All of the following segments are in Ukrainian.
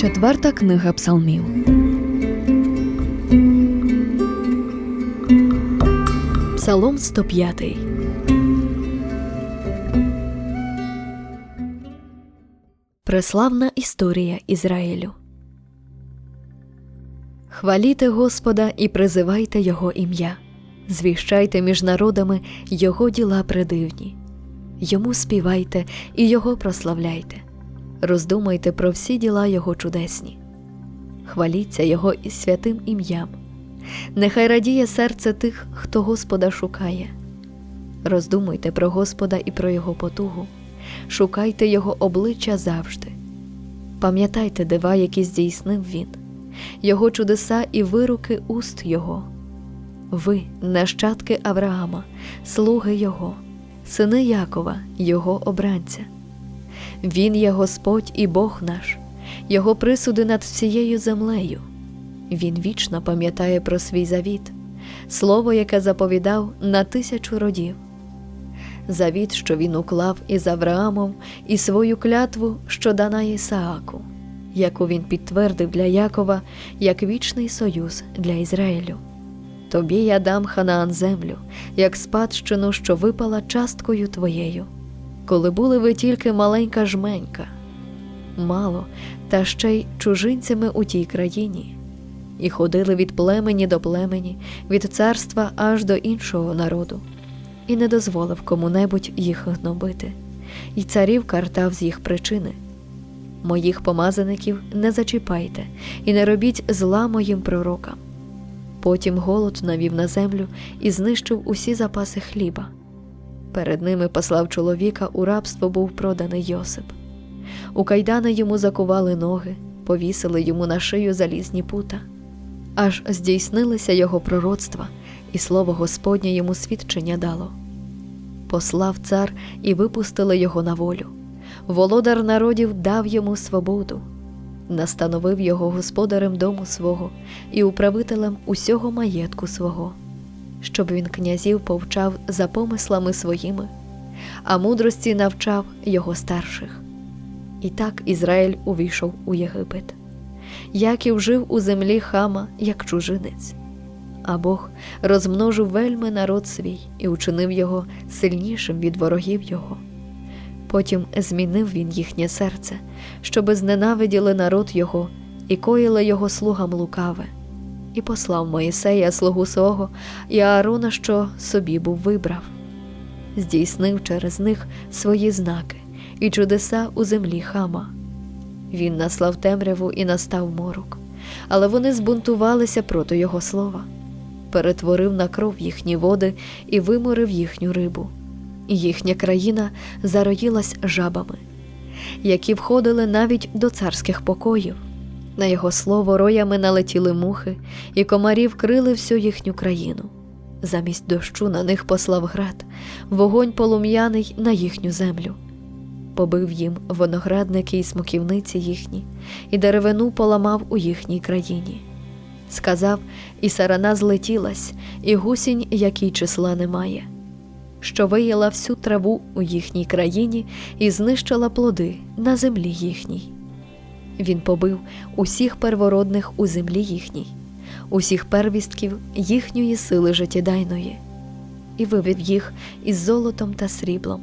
Четверта книга псалмів. Псалом 105. Преславна історія Ізраїлю. Хваліте Господа і призивайте Його ім'я, звіщайте між народами Його діла предивні. Йому співайте і Його прославляйте, роздумайте про всі діла Його чудесні, хваліться Його із святим ім'ям. Нехай радіє серце тих, хто Господа шукає. Роздумуйте про Господа і про Його потугу, шукайте Його обличчя завжди. Пам'ятайте дива, які здійснив Він, Його чудеса і вируки уст Його. Ви, нащадки Авраама, слуги Його, сини Якова, Його обранця. Він є Господь і Бог наш, Його присуди над всією землею. Він вічно пам'ятає про свій завіт, слово, яке заповідав на тисячу родів. Завіт, що він уклав із Авраамом, і свою клятву, що дана Ісааку, яку він підтвердив для Якова як вічний союз для Ізраїлю. Тобі я дам Ханаан землю, як спадщину, що випала часткою твоєю, коли були ви тільки маленька жменька, мало, та ще й чужинцями у тій країні, і ходили від племені до племені, від царства аж до іншого народу, і не дозволив кому-небудь їх гнобити, і царів картав з їх причини. Моїх помазаників не зачіпайте і не робіть зла моїм пророкам. Потім голод навів на землю і знищив усі запаси хліба. Перед ними послав чоловіка, у рабство був проданий Йосип. У кайдани йому закували ноги, повісили йому на шию залізні пута. Аж здійснилися його пророцтва, і слово Господнє йому свідчення дало. Послав цар і випустили його на волю. Володар народів дав йому свободу настановив його господарем дому свого і управителем усього маєтку свого, щоб він князів повчав за помислами своїми, а мудрості навчав його старших. І так Ізраїль увійшов у Єгипет. Яків жив у землі хама, як чужинець, а Бог розмножив вельми народ свій і учинив його сильнішим від ворогів його. Потім змінив він їхнє серце, щоби зненавиділи народ його і коїли його слугам лукаве, і послав Моїсея, слугу свого, і Аарона, що собі був вибрав, здійснив через них свої знаки і чудеса у землі хама. Він наслав темряву і настав морок, але вони збунтувалися проти його слова, перетворив на кров їхні води і виморив їхню рибу їхня країна зароїлась жабами, які входили навіть до царських покоїв. На його слово роями налетіли мухи, і комарі вкрили всю їхню країну. Замість дощу на них послав град, вогонь полум'яний на їхню землю. Побив їм виноградники і смоківниці їхні, і деревину поламав у їхній країні. Сказав, і сарана злетілась, і гусінь, якій числа немає що виїла всю траву у їхній країні і знищила плоди на землі їхній. Він побив усіх первородних у землі їхній, усіх первістків їхньої сили життєдайної, і вивів їх із золотом та сріблом,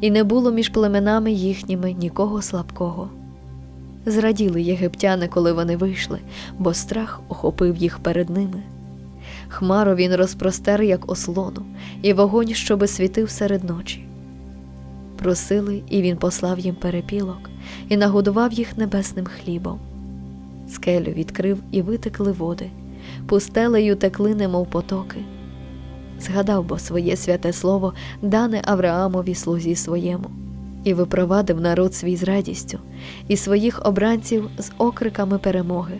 і не було між племенами їхніми нікого слабкого. Зраділи єгиптяни, коли вони вийшли, бо страх охопив їх перед ними. Хмару він розпростер, як ослону, і вогонь, щоби світив серед ночі. Просили, і він послав їм перепілок і нагодував їх небесним хлібом. Скелю відкрив і витекли води, пустелею текли, немов потоки. Згадав бо своє святе слово, дане Авраамові слузі своєму, і випровадив народ свій з радістю, і своїх обранців з окриками перемоги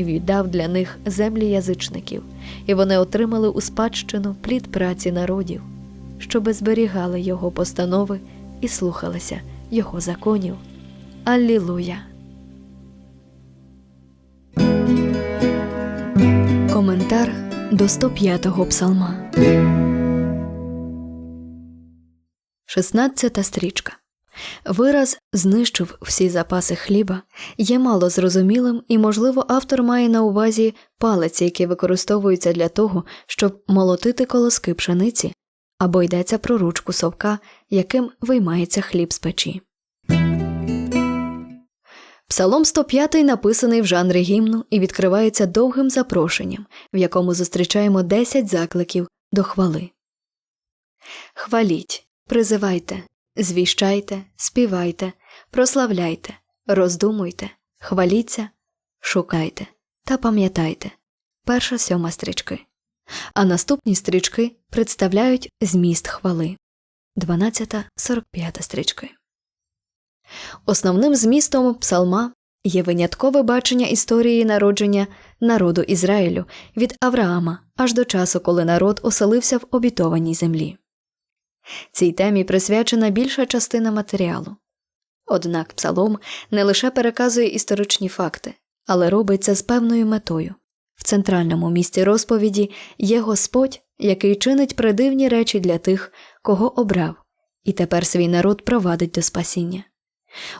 і віддав для них землі язичників, і вони отримали у спадщину плід праці народів, щоби зберігали його постанови і слухалися його законів. Аллілуя! Коментар до 105-го псалма. 16 стрічка. Вираз знищив всі запаси хліба є мало зрозумілим, і, можливо, автор має на увазі палиці, які використовуються для того, щоб молотити колоски пшениці, або йдеться про ручку совка, яким виймається хліб з печі. Псалом 105 написаний в жанрі гімну і відкривається довгим запрошенням, в якому зустрічаємо 10 закликів до хвали. Хваліть, призивайте, звіщайте, співайте, прославляйте, роздумуйте, хваліться, шукайте та пам'ятайте. Перша сьома стрічки. А наступні стрічки представляють зміст хвали. 12-45 стрічки. Основним змістом псалма є виняткове бачення історії народження народу Ізраїлю від Авраама аж до часу, коли народ оселився в обітованій землі. Цій темі присвячена більша частина матеріалу. Однак псалом не лише переказує історичні факти, але робить це з певною метою. В центральному місці розповіді є Господь, який чинить придивні речі для тих, кого обрав, і тепер свій народ провадить до спасіння.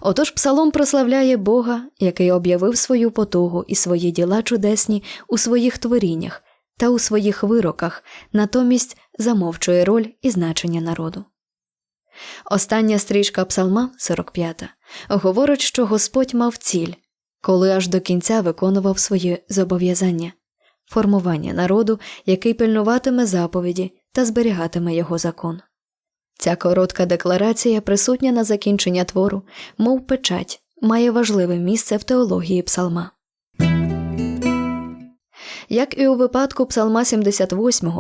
Отож псалом прославляє Бога, який об'явив свою потугу і свої діла чудесні у своїх творіннях та у своїх вироках, натомість замовчує роль і значення народу. Остання стрічка псалма 45 говорить, що Господь мав ціль, коли аж до кінця виконував своє зобов'язання формування народу, який пильнуватиме заповіді та зберігатиме його закон. Ця коротка декларація, присутня на закінчення твору, мов печать, має важливе місце в теології псалма. Як і у випадку псалма 78,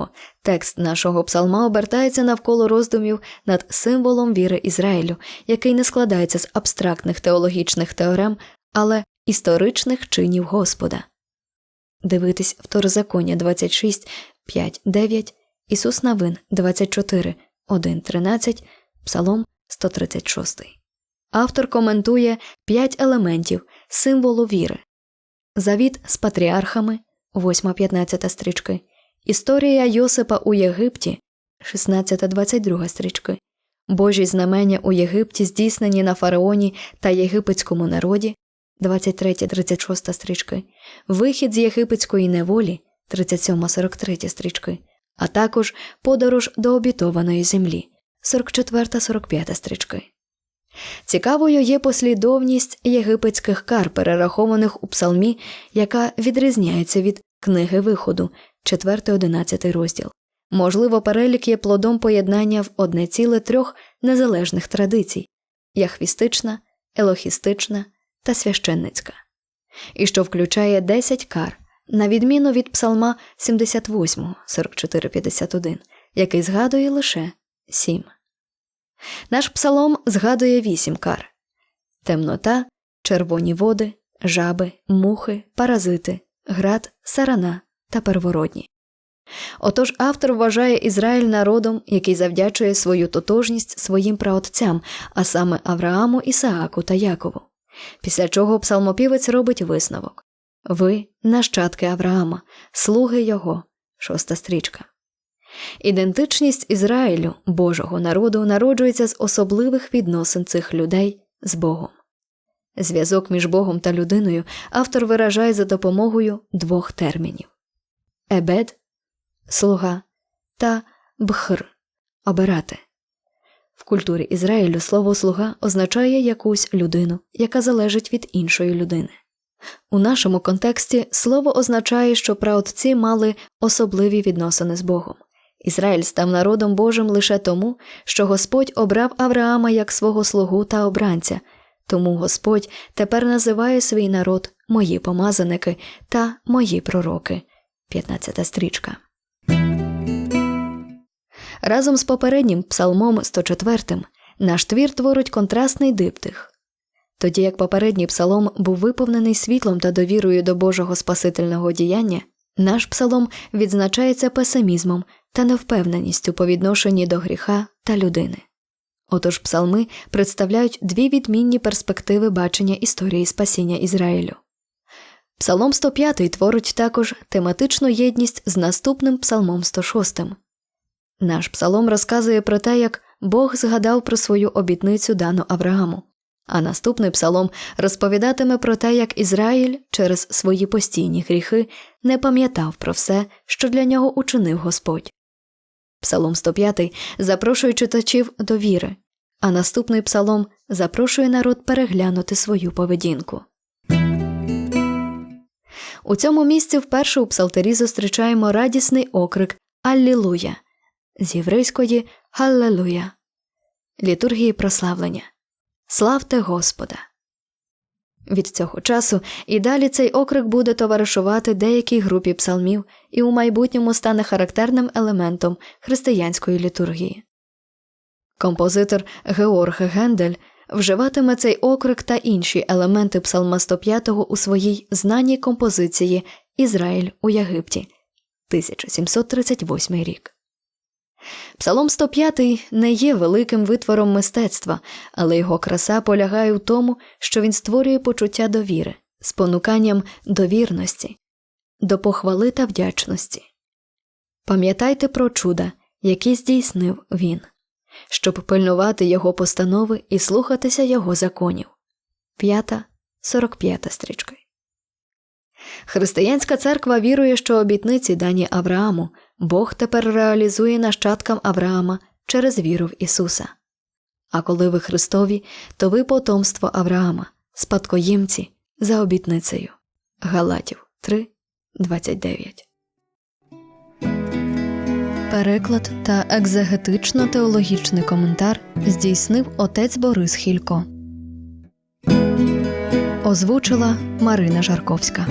текст нашого псалма обертається навколо роздумів над символом віри Ізраїлю, який не складається з абстрактних теологічних теорем, але історичних чинів Господа. Дивитись Второзаконня 26, 5, 9, Ісус Навин 24, 1, 13, Псалом 136. Автор коментує п'ять елементів символу віри Завіт з патріархами 8-15 стрічки, Історія Йосипа у Єгипті 16-22 стрічки, Божі знамення у Єгипті здійснені на фараоні та єгипетському народі 23-36 стрічки, Вихід з єгипетської неволі 37-43 стрічки, а також Подорож до обітованої землі 44-45 стрічки. Цікавою є послідовність єгипетських кар, перерахованих у псалмі, яка відрізняється від книги виходу, 4-11 розділ. Можливо, перелік є плодом поєднання в одне ціле трьох незалежних традицій яхвістична, елохістична та священницька, і що включає 10 кар, на відміну від псалма 78, 44-51, який згадує лише 7. Наш псалом згадує вісім кар темнота, червоні води, жаби, мухи, паразити, град, сарана та первородні. Отож автор вважає Ізраїль народом, який завдячує свою тотожність своїм праотцям, а саме Аврааму, Ісааку та Якову. Після чого псалмопівець робить висновок Ви нащадки Авраама, слуги його, шоста стрічка. Ідентичність Ізраїлю, Божого народу, народжується з особливих відносин цих людей з Богом. Зв'язок між Богом та людиною автор виражає за допомогою двох термінів ебед слуга та бхр обирати. В культурі Ізраїлю слово слуга означає якусь людину, яка залежить від іншої людини. У нашому контексті слово означає, що праотці мали особливі відносини з Богом. Ізраїль став народом Божим лише тому, що Господь обрав Авраама як свого слугу та обранця, тому Господь тепер називає свій народ мої помазаники та мої пророки. 15 стрічка. Разом з попереднім псалмом 104 наш твір творить контрастний диптих. Тоді як попередній псалом був виповнений світлом та довірою до Божого Спасительного діяння, наш псалом відзначається песимізмом та невпевненістю по відношенні до гріха та людини. Отож псалми представляють дві відмінні перспективи бачення історії спасіння Ізраїлю. Псалом 105 творить також тематичну єдність з наступним псалмом 106. Наш псалом розказує про те, як Бог згадав про свою обітницю дану Аврааму. А наступний псалом розповідатиме про те, як Ізраїль через свої постійні гріхи не пам'ятав про все, що для нього учинив Господь. Псалом 105 запрошує читачів до віри, а наступний псалом запрошує народ переглянути свою поведінку. У цьому місці вперше у псалтирі зустрічаємо радісний окрик Аллілуя з єврейської Галлелуя, літургії прославлення. Славте Господа! Від цього часу і далі цей окрик буде товаришувати деякій групі псалмів і у майбутньому стане характерним елементом християнської літургії. Композитор Георг Гендель вживатиме цей окрик та інші елементи Псалма 105 у своїй знаній композиції Ізраїль у Єгипті 1738 рік. Псалом 105 не є великим витвором мистецтва, але його краса полягає в тому, що він створює почуття довіри, спонуканням довірності, до похвали та вдячності. Пам'ятайте про чуда, які здійснив він, щоб пильнувати його постанови і слухатися його законів. П'ята, 45 стрічка. Християнська церква вірує, що обітниці дані Аврааму Бог тепер реалізує нащадкам Авраама через віру в Ісуса. А коли ви Христові, то ви потомство Авраама, спадкоємці за обітницею. Галатів 3, 29. Переклад та екзегетично-теологічний коментар здійснив отець Борис Хілько. Озвучила Марина Жарковська.